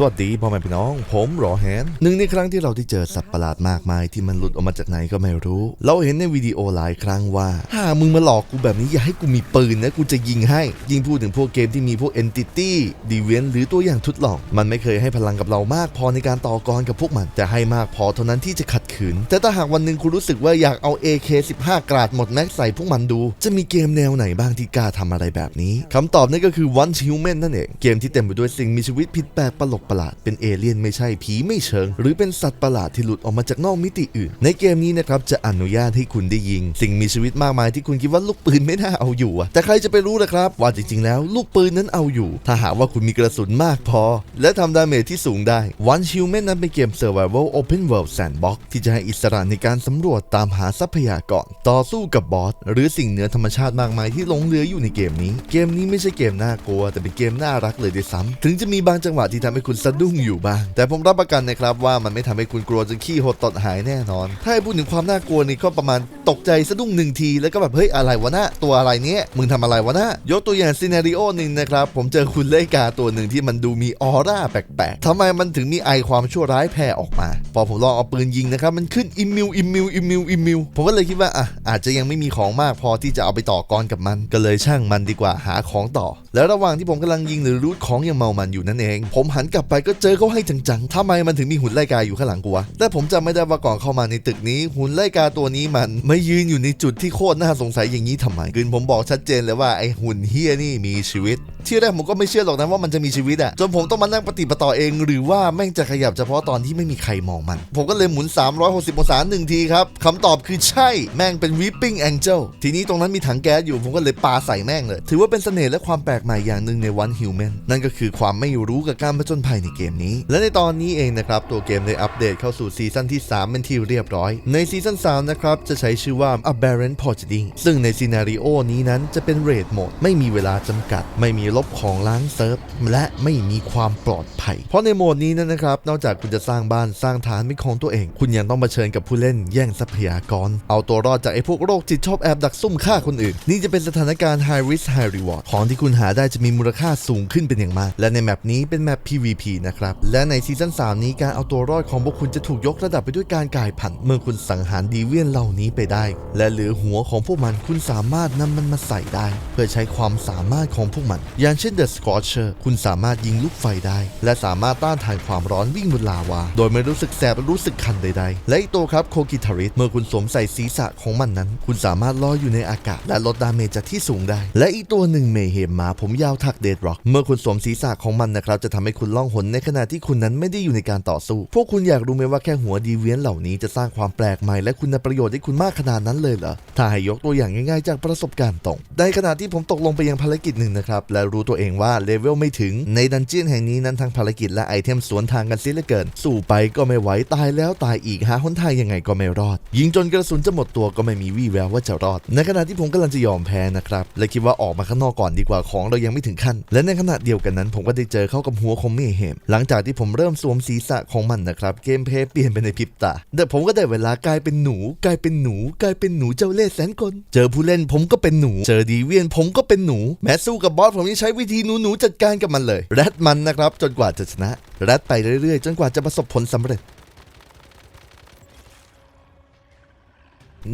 สวัสดีพ่อแม่พี่น้อง ผมหรอแฮนหนึ่งในครั้งที่เราได้เจอสัตว์ประหลาดมากมายที่มันหลุดออกมาจากไหนก็ไม่รู้ เราเห็นในวิดีโอหลายครั้งว่าถ้ามึงมาหลอกกูแบบนี้อย่าให้กูมีปืนนะกูจะยิงให้ ยิงพูดถึงพวกเกมที่มีพวก Entity d e v i a n t หรือตัวอย่างทดลอง มันไม่เคยให้พลังกับเรามากพอในการต่อกรกับพวกมัน แต่ให้มากพอเท่านั้นที่จะขัดขืน แต่ถ้าหากวันหนึ่งคุณรู้สึกว่าอยากเอา AK15 กราดหมดแม็กใส่พวกมันดู จะมีเกมแนวไหนบ้างที่กล้าทำอะไรแบบนี้คำตอบนั่นก็คือ One Human นั่นเองเกมที่เต็มไปด้วยสิ่งมีชีวิตผิดแปลกประหลกประหลาด เป็นเอเลี่ยนไม่ใช่ผีไม่เชิง หรือเป็นสัตว์ประหลาดที่หลุดออกมาจากนอกมิติอื่น ในเกมนี้นะครับจะอนุญาตให้คุณได้ยิง สิ่งมีชีวิตมากมายที่คุณคิดว่าลูกปืนไม่น่าเอาอยู่อะแต่ใครจะไปรู้ล่ะครับ ว่าจริงๆ แล้วลูกปืนนั้นเอาอยู่ ถ้าหากว่าคุณมีกระสุนมากพอ และทำดาเมจที่สูงได้ One Human นั้นเป็นเกม Survival Open World Sandbox ที่จะให้อิสระในการสำรวจตามหาทรัพยากรต่อสู้กับบอสหรือสิ่งเหนือธรรมชาติมากมายที่หลงเหลืออยู่ในเกมนี้ เกมนี้ไม่ใช่เกมน่ากลัว แต่เป็นเกมน่ารักเลยด้วยซ้ำถึงจะมีบางจังหวะที่ทำให้คุณสะดุ้งอยู่บ้าง แต่ผมรับประกันนะครับว่ามันไม่ทำให้คุณกลัวจนขี้หดตดหายแน่นอน ถ้าให้พูดถึงความน่ากลัวนี่ก็ประมาณตกใจสะดุ้งหนึ่งที แล้วก็แบบเฮ้ยอะไรวะน่ะตัวอะไรเนี้ยมึงทำอะไรวะน่ะยกตัวอย่างซีนารีโอหนึ่งนะครับผมเจอคุณเลกาตัวหนึ่งที่มันดูมีออร่าแปลกๆทำไมมันถึงมีไอความชั่วร้ายแผ่ออกมา พอผมลองเอาปืนยิงนะครับมันขึ้นอิมมิวอิมมิวอิมมิวอิมมิวผมก็เลยคิดว่าอะอาจจะยังไม่มีของมากพอที่จะเอาไปต่อกรกับมันก็เลยช่างมันดีกว่าหาของต่อ แล้วระหว่างที่ผมกำลังยิงหรือรูดของอย่างเมามันอยู่นั่นเอง ผมหันกลับไปก็เจอเขาให้จังๆทำไมมันถึงมีหุ่นไล่กาอยู่ข้างหลังกูวะ แต่ผมจำไม่ได้ว่าก่อนเข้ามาในตึกนี้หุ่นไล่กาตัวนี้มันไม่ยืนอยู่ในจุดที่โคตรน่าสงสัยอย่างนี้ทำไมคือผมบอกชัดเจนเลยว่าไอหุ่นเฮียนี่มีชีวิต ที่แรกผมก็ไม่เชื่อหรอกนะว่ามันจะมีชีวิตอะจนผมต้องมานั่งปฏิปต่อเอง หรือว่าแม่งจะขยับเฉพาะตอนที่ไม่มีใครมองมัน ผมก็เลยหมุน 360 องศาหนึ่งทีครับคำตอบคือใช่แม่งเป็น Weeping Angel ทีนี้ตรงนั้นมีถังแก๊สอยู่ผมก็เลยปาใส่แม่งเลย ถือว่าเป็นเสน่ห์และความแปลกใหม่อย่างหนึ่งใน One Human นั่นก็คือความไม่รู้กับการผจญภัยในเกมนี้ และในตอนนี้เองนะครับตัวเกมได้อัปเดตเข้าสู่ซีซั่นที่ 3 เป็นที่เรียบร้อย ในซีซั่น3นะครับจะใช้ชื่อว่า Aberrant Prodigy ซึ่งในซีนารีโอนี้นั้นจะเป็นเรดโหมดไม่มีเวลาจำกัดไม่มีลบของล้างเซิร์ฟและไม่มีความปลอดภัย เพราะในโหมดนี้นะครับ นอกจากคุณจะสร้างบ้านสร้างฐานเป็นของตัวเอง คุณยังต้องเผชิญกับผู้เล่นแย่งทรัพยากร เอาตัวรอดจากไอ้พวกโรคจิตชอบแอบดักซุ่มฆ่าคนอื่น นี่จะเป็นสถานการณ์ high risk high reward ของที่คุณหาได้จะมีมูลค่าสูงขึ้นเป็นอย่างมาก และในแมปนี้เป็นแมป PVP นะครับ และในซีซั่น3นี้การเอาตัวรอดของพวกคุณจะถูกยกระดับไปด้วยการกลายพันธุ์เมื่อคุณสังหารดีเวียนเหล่านี้ไปได้ และเหลือหัวของพวกมันคุณสามารถนำมันมาใส่ได้ เพื่อใช้ความสามารถของพวกมันอย่างเช่น The Scorcher คุณสามารถยิงลูกไฟได้ และสามารถต้านทานความร้อนวิ่งบนลาวา โดยไม่รู้สึกแสบรู้สึกคันใดๆ และอีกตัวครับโคกิทาริสเมื่อคุณสวมใส่ศีรษะของมันนั้น คุณสามารถลอยอยู่ในอากาศ และลดดาเมจจากที่สูงได้ และอีกตัวหนึ่งเมเฮมหมาผมยาวทักเดดร็อกเมื่อคุณสวมศีรษะของมันนะครับจะทำให้คุณล่องหนในขณะที่คุณนั้นไม่ได้อยู่ในการต่อสู้ พวกคุณอยากรู้ไหมว่าแค่หัวดีเวียนเหล่านี้จะสร้างความแปลกใหม่และคุณประโยชน์ให้คุณมากขนาดนั้นเลยเหรอถ้าให้ยกตัวอย่างง่าย ๆ จากประสบการณ์ตรงในขณะที่ผมตกลงไปยังภารกิจหนึ่งนะครับและรู้ตัวเองว่าเลเวลไม่ถึง ในดันเจียนแห่งนี้นั้นทั้งภารกิจและไอเทมสวนทางกันเสียเหลือเกิน สู้ไปก็ไม่ไหวตายแล้วตายอีกหาหนทางยังไงก็ไม่รอด ยิงจนกระสุนจะหมดตัวก็ไม่มีวี่แววว่าจะรอด ในขณะที่ผมกำลังจะยอมแพ้นะครับและคิดว่าออกมาข้างนอกก่อนดีกว่าของเรายังไม่ถึงขั้น และในขณะเดียวกันนั้นผมก็ได้เจอเข้ากับหัวของเมเฮมหลังจากที่ผมเริ่มสวมศีรษะของมันนะครับเกมเพย์เปลี่ยนไปในพริบตาแต่ผมก็ได้เวลากลายเป็นหนู กลายเป็นหนู กลายเป็นหนูเจ้าเล่ห์แสนกลเจอผู้เล่นผมก็เป็นหนู เจอดีเวียนผมก็เป็นหนู แม้สู้กับบอสผมยังใช้วิธีหนูหนูๆจัดการกับมันเลย แรดมันนะครับ จนกว่าจะชนะ แรดไปเรื่อยๆ จนกว่าจะประสบผลสำเร็จ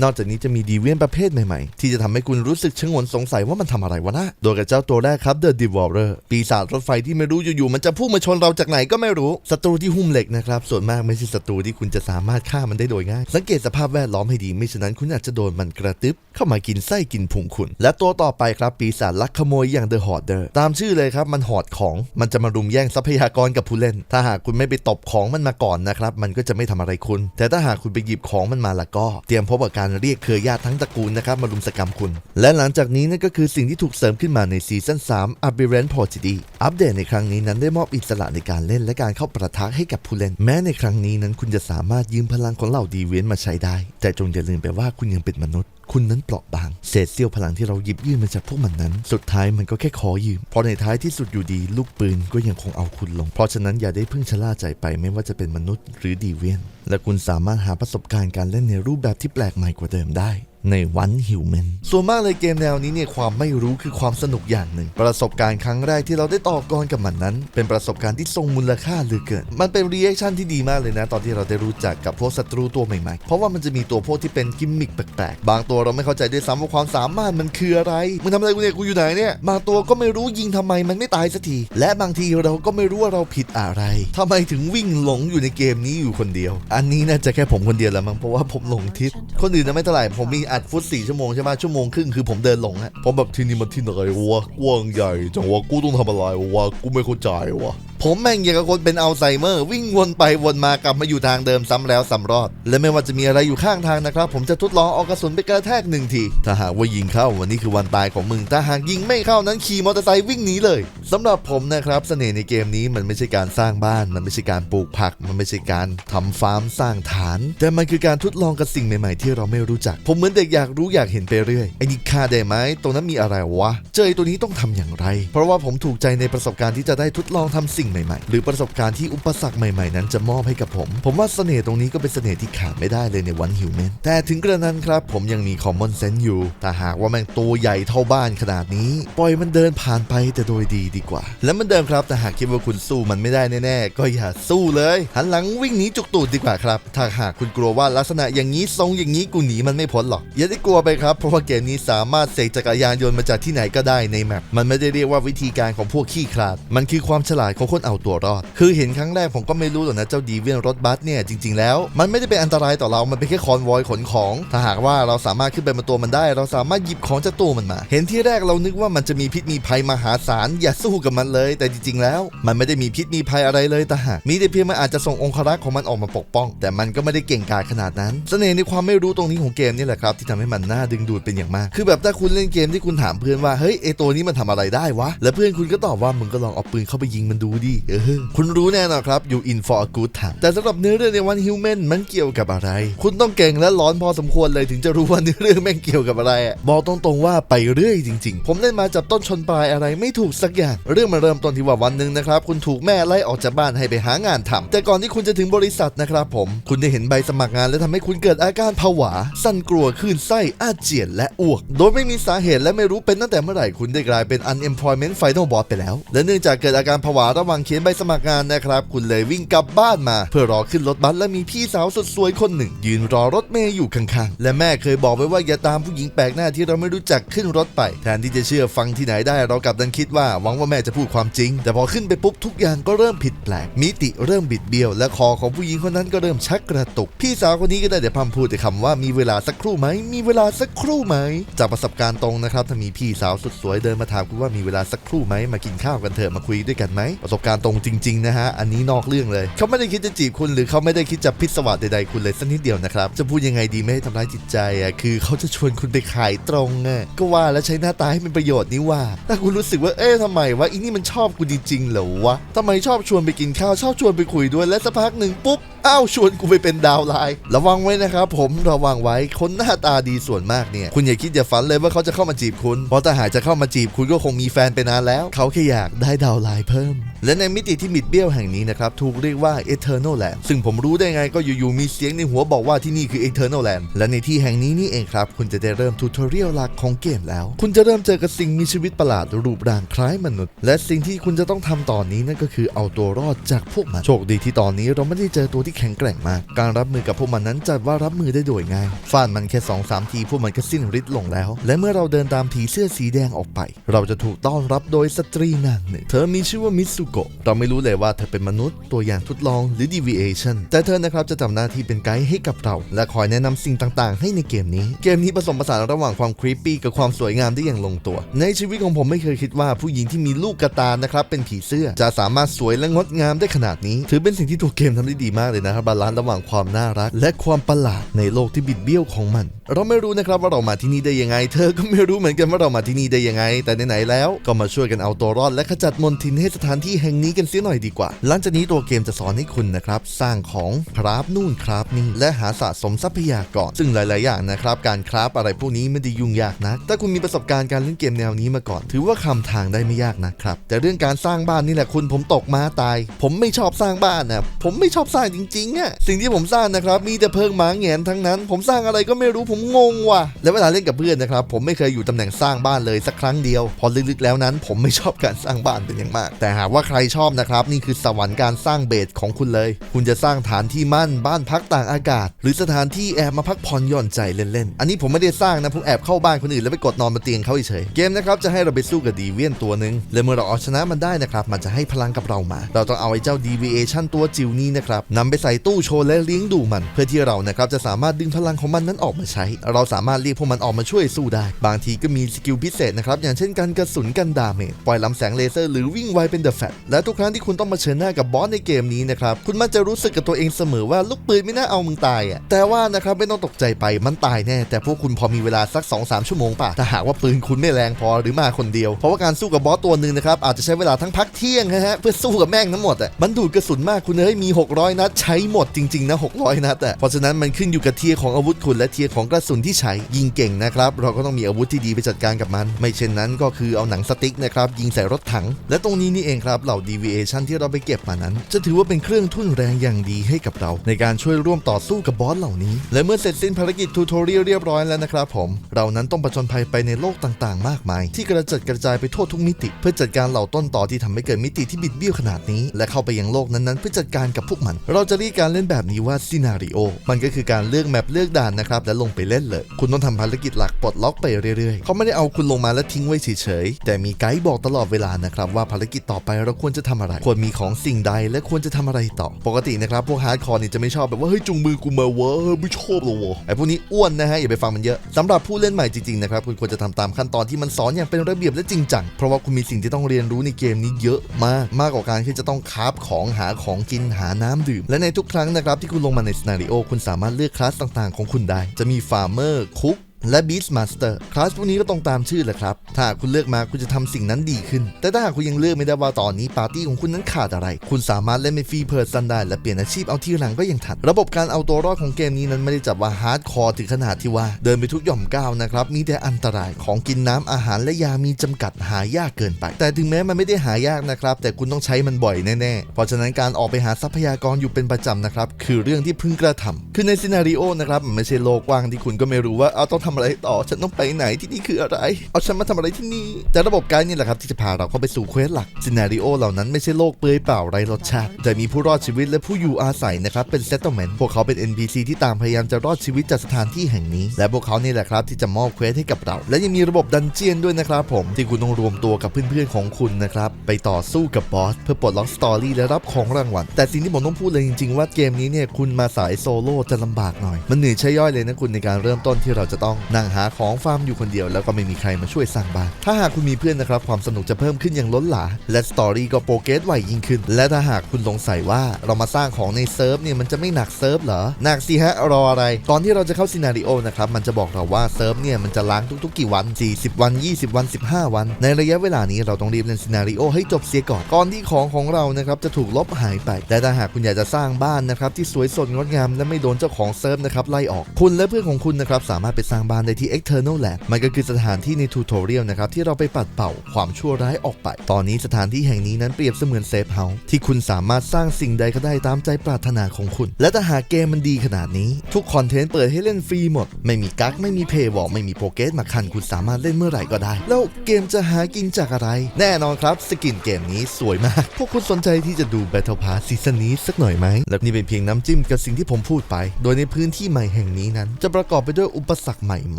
นอกจากนี้จะมีดีเวียนประเภทใหม่ๆ ที่จะทำให้คุณรู้สึกชงนสงสัยว่ามันทำอะไรวะนะ โดยกับเจ้าตัวแรกครับ The Devourer ปีศาจรถไฟที่ไม่รู้อยู่ๆมันจะพุ่งมาชนเราจากไหนก็ไม่รู้ศัตรูที่หุ้มเหล็กนะครับ ส่วนมากไม่ใช่ศัตรูที่คุณจะสามารถฆ่ามันได้โดยง่าย สังเกตสภาพแวดล้อมให้ดีไม่ฉะนั้นคุณอาจจะโดนมันกระตึบเข้ามากินไส้กินพุงคุณ และตัวต่อไปครับปีศาจลักขโมยอย่าง The Hoarder ตามชื่อเลยครับมันหอดของมันจะมารุมแย่งทรัพยากรกับผู้เล่น ถ้าหากคุณไม่ไปตบของมันมาก่อนนะครับมันก็จะไม่ทำอะไรคุณ แต่ถ้าหากคุณไปหยิบของมันมาละก็เตรียมพบกับการเรียกเครือญาติทั้งตระกูลนะครับมารุมสกรรมคุณ และหลังจากนี้นั่นก็คือสิ่งที่ถูกเสริมขึ้นมาในซีซั่น3 a b i r a n t Prodigy อัปเดตในครั้งนี้นั้นได้มอบอิสระในการเล่นและการเข้าประทะให้กับผู้เล่น แม้ในครั้งนี้นั้นคุณจะสามารถยืมพลังของเหล่าดีเวนมาใช้ได้ แต่จงอย่าลืมไปว่าคุณยังเป็นมนุษย์ คุณนั้นเปราะบาง เศษเสี้ยวพลังที่เราหยิบยื่นมาจากพวกมันนั้น สุดท้ายมันก็แค่ขอยืม เพราะในท้ายที่สุดอยู่ดี ลูกปืนก็ยังคงเอาคุณลง เพราะฉะนั้นอย่าได้เพิ่งชะล่าใจไปไม่ว่าจะเป็นมนุษย์หรือดีเวียน และคุณสามารถหาประสบการณ์การเล่นในรูปแบบที่แปลกใหม่กว่าเดิมได้ ในวันฮิวแมนส่วนมากเลยเกมแนวนี้เนี่ยความไม่รู้คือความสนุกอย่างหนึ่ง ประสบการณ์ครั้งแรกที่เราได้ต่อกรกับมันนั้น เป็นประสบการณ์ที่ทรงมูลค่าเหลือเกิน มันเป็นรีแอคชั่นที่ดีมากเลยนะ ตอนที่เราได้รู้จักกับพวกศัตรูตัวใหม่ๆ เพราะว่ามันจะมีตัวพวกที่เป็นกิมมิคแปลกๆ บางตัวเราไม่เข้าใจด้วยซ้ำว่าความสามารถมันคืออะไรมึงทำอะไรกูเนี่ยกูอยู่ไหนเนี่ยบางตัวก็ไม่รู้ยิงทำไมมันไม่ตายสักทีและบางทีเราก็ไม่รู้ว่าเราผิดอะไรทำไมถึงวิ่งหลงอยู่ในเกมนี้อยู่คนเดียว อันนี้น่าจะแค่ผมคนเดียวแหละมั้งเพราะว่าผมหลงทิศคนอื่นนะไม่เท่าไหร่ผมมีอัดฟุตสี่ชั่วโมงใช่ไหมชั่วโมงครึ่งคือผมเดินหลงอะผมแบบที่นี่มันที่ไหนวะกว้างใหญ่จังวะกูต้องทำอะไรวะกูไม่เข้าใจวะผมแม่งอย่างกับคนเป็นอัลไซเมอร์ วิ่งวนไปวนมากลับมาอยู่ทางเดิมซ้ำแล้วซ้ำรอด และไม่ว่าจะมีอะไรอยู่ข้างทางนะครับ ผมจะทดลองเอากระสุนไปกระแทกหนึ่งที ถ้าหากว่ายิงเข้าวันนี้คือวันตายของมึง ถ้าหากยิงไม่เข้านั้นขี่มอเตอร์ไซค์วิ่งหนีเลยสำหรับผมนะครับเสน่ห์ในเกมนี้มันไม่ใช่การสร้างบ้าน มันไม่ใช่การปลูกผัก มันไม่ใช่การทำฟาร์มสร้างฐาน แต่มันคือการทดลองกับสิ่งใหม่ ๆ ที่เราไม่รู้จัก ผมเหมือนเด็กอยากรู้อยากเห็นไปเรื่อยไอ้นี่ฆ่าได้ไหมตรงนั้นมีอะไรวะ เจอตัวนี้ต้องทำอย่างไร เพราะว่าผมถูกใจในประสบการณ์ที่จะได้ทดลองทำสิ่งใหม่ๆ หรือประสบการณ์ที่อุปสรรคใหม่ๆ นั้นจะมอบให้กับผม ผมว่าเสน่ห์ตรงนี้ก็เป็นเสน่ห์ที่ขาดไม่ได้เลยในวันฮิวแมนแต่ถึงกระนั้นครับ ผมยังมีคอมมอนเซนส์อยู่ถ้าหากว่าแมงตัวใหญ่เท่าบ้านขนาดนี้ ปล่อยมันเดินผ่านไปแต่โดยดีดีกว่า และมันเดิมครับแต่หากคิดว่าคุณสู้มันไม่ได้แน่ๆก็อย่าสู้เลยหันหลังวิ่งหนีจุกตูดดีกว่าครับถ้าหากคุณกลัวว่าลักษณะอย่างนี้ทรงอย่างนี้กูหนีมันไม่พ้นหรอกอย่าได้กลัวไปครับ เพราะว่าเกมนี้สามารถเสกจักรยานยนต์มาจากที่ไหนก็ได้ในแมปมันไม่ได้เรียกว่าวิธีการของพวกขี้ขลาด มันคือความฉลาดของคนเอาตัวรอด คือเห็นครั้งแรกผมก็ไม่รู้หรอกนะเจ้าดีเวียนรถบัสเนี่ยจริง ๆ แล้ว มันไม่ได้เป็นอันตรายต่อเรา มันเป็นแค่คอนวอยขนของ ถ้าหากว่าเราสามารถขึ้นไปบนตัวมันได้ เราสามารถหยิบของจากตัวมันมา เห็นที่แรกเรานึกว่ามันจะมีพิษมีภัยมหาศาลอย่าสู้กับมันเลย แต่จริง ๆ แล้ว มันไม่ได้มีพิษมีภัยอะไรเลยแต่หากมีแต่เพียงมันอาจจะส่งองครักษ์ของมันออกมาปกป้อง แต่มันก็ไม่ได้เก่งกาจขนาดนั้น เสน่ห์ในความไม่รู้ตรงนี้ของเกมนี่แหละครับที่ทำให้มันน่าดึงดูดเป็นอย่างมาก คือแบบถ้าคุณเล่นเกมที่คุณถามเพื่อนว่าเฮ้ยไอตัวนี้มันทำอะไรได้วะ และเพื่อนคุณก็ตอบว่ามึงก็ลองเอาปืนเข้าไปยิงมันดูดิเออคุณรู้แน่นอนครับ you in for a good time แต่สำหรับเนื้อเรื่องในวันฮิวแมนมันเกี่ยวกับอะไร คุณต้องเก่งและร้อนพอสมควรเลยถึงจะรู้ว่าเนื้อเรื่องแม่งเกี่ยวกับอะไร บอกตรงๆว่าไปเรื่อยจริง ๆ ผมเล่นมาจับต้นชนปลายอะไรไม่ถูกสักอย่าง เรื่องมันเริ่มต้นที่ว่าวันหนึ่งนะครับคุณถูกแม่ไล่ออกจากบ้านให้ไปหางานทำแต่ก่อนที่คุณจะถึงบริษัทนะครับผม คุณได้เห็นใบสมัครงานและทำให้คุณเกิดอาการผวา สั่นกลัวคลื่นไส้อาเจียนและอ้วก โดยไม่มีสาเหตุและไม่รู้เป็นตั้งแต่เมื่อไหร่คุณได้กลายเป็น unemployment final boss ไปแล้ว และเนื่องจากเกิดอาการผวาระหว่างเขียนใบสมัครงานนะครับ คุณเลยวิ่งกลับบ้านมา เพื่อรอขึ้นรถบัสและมีพี่สาวสุดสวยคนหนึ่ง ยืนรอรถเมย์อยู่ข้างๆ และแม่เคยบอกไว้ว่าอย่าตามผู้หญิงแปลกหน้าที่เราไม่รู้จักขึ้นรถไป แทนที่จะเชื่อฟังที่ไหนได้เรากลับดันคิดว่าหวังว่าแม่จะพูดความจริง แต่พอขึ้นไปปุ๊บทุกอย่างก็เริ่มผิดแปลก มิติเริ่มบิดเบี้ยว และคอของผู้หญิงคนนั้นก็เริ่มชักกระตุก พี่สาวคนนี้ก็ได้แต่พร่ำพูดแต่คำว่ามีเวลาสักครู่ไหมมีเวลาสักครู่ไหม จากประสบการณ์ตรงนะครับ ถ้ามีพี่สาวสุดสวยเดินมาถามคุณว่ามีเวลาสักครู่ไหมมากินข้าวกันเถอะมาคุยด้วยกันไหมประสบการณ์ตรงจริงๆนะฮะอันนี้นอกเรื่องเลย เขาไม่ได้คิดจะจีบคุณหรือเขาไม่ได้คิดจะพิศวาสใดๆคุณเลยสักนิดเดียวนะครับจะพูดยังไงดีไม่ให้ทำร้ายจิตใจอะคือเขาจะชวนคุณไปขายตรงอะก็ว่าแล้วใช้หน้าตาให้เป็นประโยชน์นี่ว่า ถ้าคุณรู้สึกว่าเอ๊ะทำไมวะอีนี่มันชอบกูจริงๆเหรอวะทำไมชอบชวนไปกินข้าวชอบชวนไปคุยด้วยและสักพักหนึ่งปุ๊บ อ้าวชวนกูไปเป็นดาวไลน์ระวังไว้นะครับผมระวังไว้คนหน้าตาดีส่วนมากเนี่ย คุณอย่าคิดอย่าฝันเลยว่าเขาจะเข้ามาจีบคุณเพราะถ้าหากจะเข้ามาจีบคุณก็คงมีแฟนไปนานแล้ว เขาแค่อยากได้ดาวไลน์เพิ่ม และในมิติที่บิดเบี้ยวแห่งนี้นะครับถูกเรียกว่า Eternal Land ซึ่งผมรู้ได้ไงก็อยู่ๆมีเสียงในหัวบอกว่าที่นี่คือ Eternal Land และในที่แห่งนี้นี่เองครับ คุณจะได้เริ่มทูตอเรียลหลักของเกมแล้ว คุณจะเริ่มเจอกับสิ่งมีชีวิตประหลาดรูปร่างคล้ายมนุษย์ และสิ่งที่คุณจะต้องทำตอนนี้นั่นก็คือเอาตัวรอดจากพวกมันโชคดีที่ตอนนี้เราไม่ได้เจอตัวที่แข็งแกร่งมาก การรับมือกับพวกมันนั้นจัดว่ารับมือได้โดยง่ายฟาดมันแค่2อสทีพวกมันก็สิ้นฤทธิ์ลงแล้ว และเมื่อเราเดินตามผีเสื้อสีแดงออกไป เราจะถูกต้อนรับโดยสตรีนางหนึ่ง เธอมีชื่อว่ามิสุโกะเราไม่รู้เลยว่าเธอเป็นมนุษย์ตัวอย่างทดลองหรือ deviation แต่เธอนะครับจะทำหน้าที่เป็นไกด์ให้กับเรา และคอยแนะนำสิ่งต่างๆ ให้ในเกมนี้ เกมนี้ผสมผสานระหว่างความครีปปี้กับความสวยงามได้อย่างลงตัว ในชีวิตของผมไม่เคยคิดว่าผู้หญิงที่มีลูกกระตานะครับเป็นผีเสื้อ จะสามารถสวยและงดงามได้ขนาดนี้ ถือเป็นสิ่งที่ตัวเกมทำได้ดีมากเลยนะครับบาลานซ์ระหว่างความน่ารัก และความประหลาดในโลกที่บิดเบี้ยวของมัน เราไม่รู้นะครับว่าเรามาที่นี่ได้ยังไง เธอก็ไม่รู้เหมือนกันว่าเรามาที่นี่ได้ยังไง แต่ไหนๆแล้วก็มาช่วยกันเอาตัวรอด และขจัดมลทินให้สถานที่แห่งนี้กันเสียหน่อยดีกว่า หลังจากนี้ตัวเกมจะสอนให้คุณนะครับสร้างของคราฟนู่นคราฟนี่และหาสะสมทรัพยากรซึ่งหลาย ๆ อย่างนะครับการคราฟอะไรพวกนี้ไม่ได้ยุ่งยากนะถ้าคุณมีประสบการณ์การเล่นเกมแนวนี้มาก่อน ถือว่าคำทางได้ไม่ยากนะครับแต่เรื่องการสร้างบ้านนี่แหละคุณผมตกมาตาย ผมไม่ชอบสร้างบ้านนะผมไม่ชอบสร้างจริงๆอะสิ่งที่ผมสร้างนะครับมีแต่เพิงหมาแงนทั้งนั้น ผมสร้างอะไรก็ไม่รู้ผมงงว่ะและเวลาเล่นกับเพื่อนนะครับผมไม่เคยอยู่ตำแหน่งสร้างบ้านเลยสักครั้งเดียว พอลึกๆแล้วนั้น ผมไม่ชอบการสร้างบ้านเป็นอย่างมาก แต่หากว่าใครชอบนะครับนี่คือสวรรค์การสร้างเบสของคุณเลย คุณจะสร้างฐานที่มั่นบ้านพักต่างอากาศ หรือสถานที่แอบมาพักผ่อนหย่อนใจเล่นๆอันนี้ผมไม่ได้สร้างนะผมแอบเข้าบ้านคนอื่นแล้วไปกดนอนบนเตียงเขาเฉยๆเกมนะครับจะให้เราไปสู้กับดีเวียนตัวหนึ่งและเมื่อเราเอาชนะมันได้นะครับมันจะให้พลังกับเรามา เราต้องเอาไอ้เจ้า deviation ตัวจิ๋วนี้นะครับนำไปไปใส่ตู้โชว์และเลี้ยงดูมัน เพื่อที่เรานะครับจะสามารถดึงพลังของมันนั้นออกมาใช้ เราสามารถเรียกพวกมันออกมาช่วยสู้ได้ บางทีก็มีสกิลพิเศษนะครับอย่างเช่นการกระสุนกันดาเมจปล่อยลำแสงเลเซอร์หรือวิ่งไวเป็นเดอะแฟตและทุกครั้งที่คุณต้องมาเชิญหน้ากับบอสในเกมนี้นะครับคุณมักจะรู้สึกกับตัวเองเสมอว่าลูกปืนไม่น่าเอามึงตายอะแต่ว่านะครับไม่ต้องตกใจไปมันตายแน่ แต่พวกคุณพอมีเวลาสัก 2-3 ชั่วโมงป่ะถ้าหากว่าปืนคุณไม่แรงพอหรือมาคนเดียว เพราะว่าการสู้กับบอสตัวหนึ่งนะครับอาจจะใช้เวลาทั้งพักเที่ยงนะฮะเพื่อสู้กับแม่งทั้งหมดอะมันดูดกระสุนมากคุณเอ้ยมี 600 นัดใช้หมดจริงๆนะ600นัดอะเพราะฉะนั้นมันขึ้นอยู่กับเทียของอาวุธคุณและเทียของกระสุนที่ใช้ยิงเก่งนะครับเราก็ต้องมีอาวุธที่ดีไปจัดการกับมัน ไม่เช่นนั้นก็คือเอาหนังสติ๊กนะครับยิงใส่รถถัง และตรงนี้นี่เองครับเหล่า deviation ที่เราไปเก็บมานั้น จะถือว่าเป็นเครื่องทุ่นแรงอย่างดีให้กับเรา ในการช่วยร่วมต่อสู้กับบอสเหล่านี้ และเมื่อเสร็จสิ้นภารกิจทูตอเรียลเรียบร้อยแล้วนะครับผม เรานั้นต้องผจญภัยไปในโลกต่างๆ มากมาย ที่กระจัดกระจายไปทั่วทุกมิติ เพื่อจัดการเหล่าต้นต่อที่ทำให้เกิดมิติที่บิดเบี้ยวขนาดนี้ และเข้าไปยังโลกนั้นๆเพื่อจัดการกับพวกมัน เราจะเรียการเล่นแบบนี้ว่าซีนาริโอมันก็คือการเลือกแมปเลือกด่านนะครับและลงไปเล่นเลย คุณต้องทำภารกิจหลักปลดล็อกไปเรื่อยๆเขาไม่ได้เอาคุณลงมาแล้วทิ้งไว้เฉยๆแต่มีไกด์บอกตลอดเวลานะครับว่าภารกิจต่อไปเราควรจะทำอะไร ควรมีของสิ่งใดและควรจะทำอะไรต่อ ปกตินะครับพวกฮาร์ดคอร์นี่จะไม่ชอบแบบว่าเฮ้ยจุงมือกูมาเวะไม่ชอบหรอวะไอพวกนี้อ้วนนะฮะอย่าไปฟังมันเยอะสำหรับผู้เล่นใหม่จริงๆนะครับคุณควรจะทำตามขั้นตอนที่มันสอนอย่างเป็นระเบียบและจริงจังเพราะว่าคุณมีสิ่งที่ต้องเรียนรู้ในเกมนี้เยอะมากมากกว่าการที่จะต้องคาฟของหาของกินหาน้ำดื่มและในทุกครั้งนะครับที่คุณลงมาในสนาริโอคุณสามารถเลือกคลาสต่างๆ ของคุณได้ จะมีฟาร์เมอร์คุก และ Beast Master คลาสพวกนี้ก็ตรงตามชื่อแหละครับ ถ้าคุณเลือกมาคุณจะทำสิ่งนั้นดีขึ้น แต่ถ้าหากคุณยังเลือกไม่ได้ว่าตอนนี้ปาร์ตี้ของคุณนั้นขาดอะไร คุณสามารถเล่นเป็นฟรีเพิร์ซันได้และเปลี่ยนอาชีพเอาที่หลังก็ยังทัน ระบบการเอาตัวรอดของเกมนี้นั้นไม่ได้จับว่าฮาร์ดคอร์ถึงขนาดที่ว่า เดินไปทุกหย่อมก้าวนะครับ มีแต่อันตรายของกินน้ำอาหารและยามีจำกัดหายากเกินไป แต่ถึงแม้มันไม่ได้หายากนะครับ แต่คุณต้องใช้มันบ่อยแน่ๆ เพราะฉะนั้นการออกไปหาทรัพยากรอยู่เป็นประจำนะครับคือเรื่องที่พึงกระทำคือในซีนารีโอนะครับไม่ใช่โลกกว้างที่คุณก็ไม่รู้ว่าเอาต้องทำอะไรต่อ ฉันต้องไปไหนที่นี่คืออะไร เอาฉันมาทำอะไรที่นี่ แต่ระบบไกด์นี่แหละครับที่จะพาเราเข้าไปสู่เควสหลักซีนารีโอเหล่านั้นไม่ใช่โลกเปลือยเปล่าไร้รสชาติ แต่มีผู้รอดชีวิตและผู้อยู่อาศัยนะครับเป็นเซตเมนต์แมนพวกเขาเป็น NPC ที่ตามพยายามจะรอดชีวิตจากสถานที่แห่งนี้ และพวกเขานี่แหละครับที่จะมอบเควสให้กับเรา และยังมีระบบดันเจียนด้วยนะครับผมที่คุณต้องรวมตัวกับเพื่อนๆของคุณนะครับไปต่อสู้กับบอสเพื่อปลดล็อกสตอรี่และรับของรางวัลแต่สิ่งที่ผมต้องพูดเลยจริงๆว่าเกมนี้เนี่ยคุณมาสายโซโล่จะลำบากหน่อย มันเหนื่อยใช่ย่อยเลยนะคุณในการเริ่มต้นที่เราจะต้องนั่งหาของฟาร์มอยู่คนเดียวแล้วก็ไม่มีใครมาช่วยสร้างบ้าน ถ้าหากคุณมีเพื่อนนะครับความสนุกจะเพิ่มขึ้นอย่างล้นหลา และสตอรี่ก็โปรเกรสไวยิ่งขึ้น และถ้าหากคุณสงสัยว่าเรามาสร้างของในเซิร์ฟเนี่ยมันจะไม่หนักเซิร์ฟเหรอ หนักสิฮะ รออะไร ตอนที่เราจะเข้าซีนารีโอนะครับมันจะบอกเราว่าเซิร์ฟเนี่ยมันจะล้างทุกๆกี่วัน 40 วัน 20 วัน 15 วัน ในระยะเวลานี้เราต้องรีบเล่นซีนารีโอให้จบเสียก่อนก่อนที่ของของเรานะครับจะถูกลบหายไป แต่ถ้าหากคุณอยากจะสร้างบ้านนะครับที่สวยสดงดงามและไม่โดนเจ้าของเซิร์ฟนะครับไล่ออก คุณและเพื่อนของคุณนะครับสามารถไปสร้างบ้านได้ที่ external Land มันก็คือสถานที่ในทูตอเรียลนะครับที่เราไปปัดเป่าความชั่วร้ายออกไป ตอนนี้สถานที่แห่งนี้นั้นเปรียบเสมือนเซฟเฮาส์ที่คุณสามารถสร้างสิ่งใดก็ได้ตามใจปรารถนาของคุณ และถ้าหากเกมมันดีขนาดนี้ ทุกคอนเทนต์เปิดให้เล่นฟรีหมด ไม่มีกั๊กไม่มีเพย์วอลไม่มีโปรเกสมาคันคุณสามารถเล่นเมื่อไหร่ก็ได้ แล้วเกมจะหากินจากอะไร แน่นอนครับสกินเกมนี้สวยมาก พวกคุณสนใจที่จะดู Battle Pass ซีซั่นนี้สักหน่อยไหมและนี่เป็นเพียงน้ำจิ้มกับสิ่งที่ผมพูดไป โดยในพื้นที่ใหม่แห่งนี้นั้น จะประกอบไปด้วยอุปสรรคใหม่ม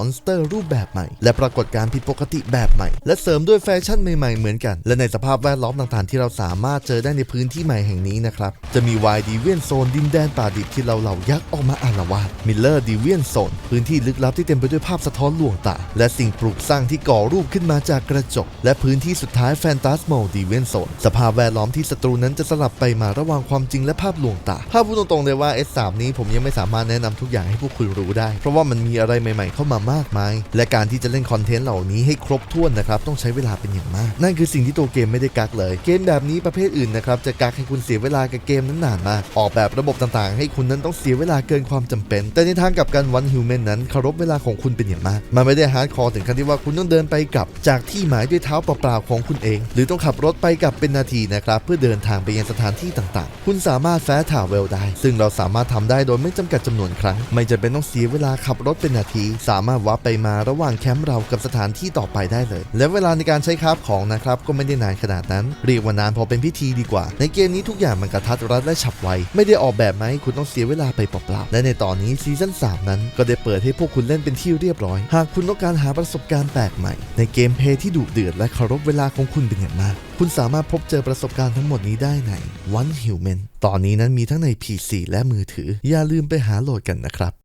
อนสเตอร์รูปแบบใหม่ และปรากฏการณ์ผิดปกติแบบใหม่ และเสริมด้วยแฟชั่นใหม่ๆเหมือนกัน และในสภาพแวดล้อมต่างๆ ที่เราสามารถเจอได้ในพื้นที่ใหม่แห่งนี้นะครับ จะมีวายดีเวียนโซนดินแดนป่าดิบที่เราเหล่ายักษ์ออกมาอาละวาดมิลเลอร์ดีเวียนโซนพื้นที่ลึกลับที่เต็มไปด้วยภาพสะท้อนลวงตาและสิ่งปลูกสร้างที่ก่อรูปขึ้นมาจากกระจก และพื้นที่สุดท้ายแฟนตาสโมดีเวียนโซนสภาพแวดล้อมที่ศัตรูนั้นจะสลับไปมาระหว่างความจริงและภาพลวงตาถ้าพูดตรงๆเลยว่า S3 นี้ผมยังไม่สามารถแนะนำทุกอย่างให้พวกคุณรู้ได้ เพราะว่ามันมีอะไรใหม่ๆเข้าามามากมาย และการที่จะเล่นคอนเทนต์เหล่านี้ให้ครบถ้วนนะครับต้องใช้เวลาเป็นอย่างมาก นั่นคือสิ่งที่ตัวเกมไม่ได้กักเลย เกมแบบนี้ประเภทอื่นนะครับจะกักให้คุณเสียเวลากับเกมนั้นนานมาก ออกแบบระบบต่างๆ ให้คุณนั้นต้องเสียเวลาเกินความจำเป็น แต่ในทางกลับกันวันฮิวแมนนั้นเคารพเวลาของคุณเป็นอย่างมาก มันไม่ได้ฮาร์ดคอร์ถึงขั้นที่ว่าคุณต้องเดินไปกลับ จากที่หมายด้วยเท้าเปล่าๆของคุณเอง หรือต้องขับรถไปกลับเป็นนาทีนะครับเพื่อเดินทางไปยังสถานที่ต่างๆ คุณสามารถแฟร์ทาวเวลได้ ซึ่งเราสามารถทำได้โดยไม่จำกัดจำนวนครั้ง ไม่จำเป็นต้องเสียเวลาขับรถเป็นนาทีสาามารถวับไปมาระหว่างแคมป์เรากับสถานที่ต่อไปได้เลย และเวลาในการใช้คราฟของนะครับก็ไม่ได้นานขนาดนั้นเรียกว่านานพอเป็นพิธีดีกว่า ในเกมนี้ทุกอย่างมันกระทัดรัดและฉับไว ไม่ได้ออกแบบมาให้คุณต้องเสียเวลาไปเปล่าๆและในตอนนี้ซีซั่น3นั้นก็ได้เปิดให้พวกคุณเล่นเป็นที่เรียบร้อย หากคุณต้องการหาประสบการณ์แปลกใหม่ ในเกมเพย์ที่ดุเดือดและเคารพเวลาของคุณเป็นอย่างมากคุณสามารถพบเจอประสบการณ์ทั้งหมดนี้ได้ใน One Human ตอนนี้นั้นมีทั้งใน PC และมือถือ อย่าลืมไปหาโหลดกันนะครับ